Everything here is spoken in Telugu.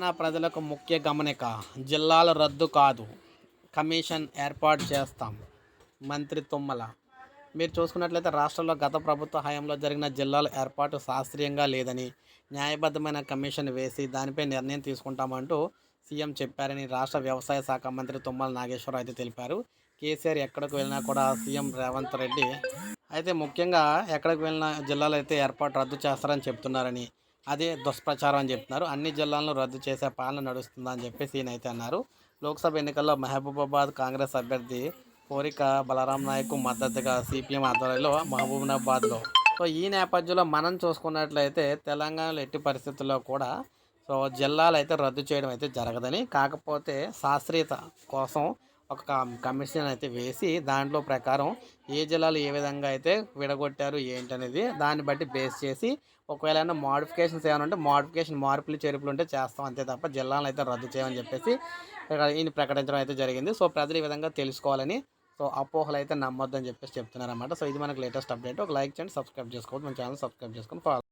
తెలంగాణ ప్రజలకు ముఖ్య గమనిక జిల్లాల రద్దు కాదు. కమిషన్ ఏర్పాటు చేస్తాం. మంత్రి తుమ్మల. మీరు చూసుకున్నట్లయితే రాష్ట్రంలో గత ప్రభుత్వ హయాంలో జరిగిన జిల్లాల ఏర్పాటు శాస్త్రీయంగా లేదని న్యాయబద్ధమైన కమిషన్ వేసి దానిపై నిర్ణయం తీసుకుంటామంటూ సీఎం చెప్పారని రాష్ట్ర వ్యవసాయ శాఖ మంత్రి తుమ్మల నాగేశ్వరరావు అయితే తెలిపారు. కేసీఆర్ ఎక్కడికి వెళ్ళినా కూడా సీఎం రేవంత్ రెడ్డి అయితే ముఖ్యంగా ఎక్కడికి వెళ్ళిన జిల్లాలు అయితే ఏర్పాటు రద్దు చేస్తారని చెప్తున్నారని అదే దుష్ప్రచారం అని చెప్తున్నారు. అన్ని జిల్లాలను రద్దు చేసే పాలన నడుస్తుందని చెప్పేసి ఈయన అయితే అన్నారు. లోక్సభ ఎన్నికల్లో మహబూబాబాద్ కాంగ్రెస్ అభ్యర్థి కోరిక బలరాం నాయక్ మద్దతుగా సిపిఎం ఆధ్వర్యంలో మహబూబాబాద్లో. సో ఈ నేపథ్యంలో మనం చూసుకున్నట్లయితే తెలంగాణలో ఎట్టి పరిస్థితుల్లో కూడా సో జిల్లాలు అయితే రద్దు చేయడం అయితే జరగదని కాకపోతే శాస్త్రీయత కోసం ఒక కమిషన్ అయితే వేసి దాంట్లో ప్రకారం ఏ జిల్లాలు ఏ విధంగా అయితే విడగొట్టారు ఏంటనేది దాన్ని బట్టి బేస్ చేసి ఒకవేళ ఏమైనా మోడిఫికేషన్స్ ఏమైనా ఉంటే మోడిఫికేషన్ మార్పులు చేర్పులు ఉంటే చేస్తాం. అంతే తప్ప జిల్లాలను అయితే రద్దు చేయమని చెప్పేసి ఈయన ప్రకటించడం అయితే జరిగింది. సో ప్రజలు ఈ విధంగా తెలుసుకోవాలని సో అపోహలు అయితే నమ్మొద్దని చెప్పేసి చెప్తున్నారన్నమాట. సో ఇది మనకు లేటెస్ట్ అప్డేట్. ఒక లైక్ చేయండి సబ్స్క్రైబ్ చేసుకోవద్దు. మన ఛానల్ సబ్స్క్రైబ్ చేసుకొని ఫాలో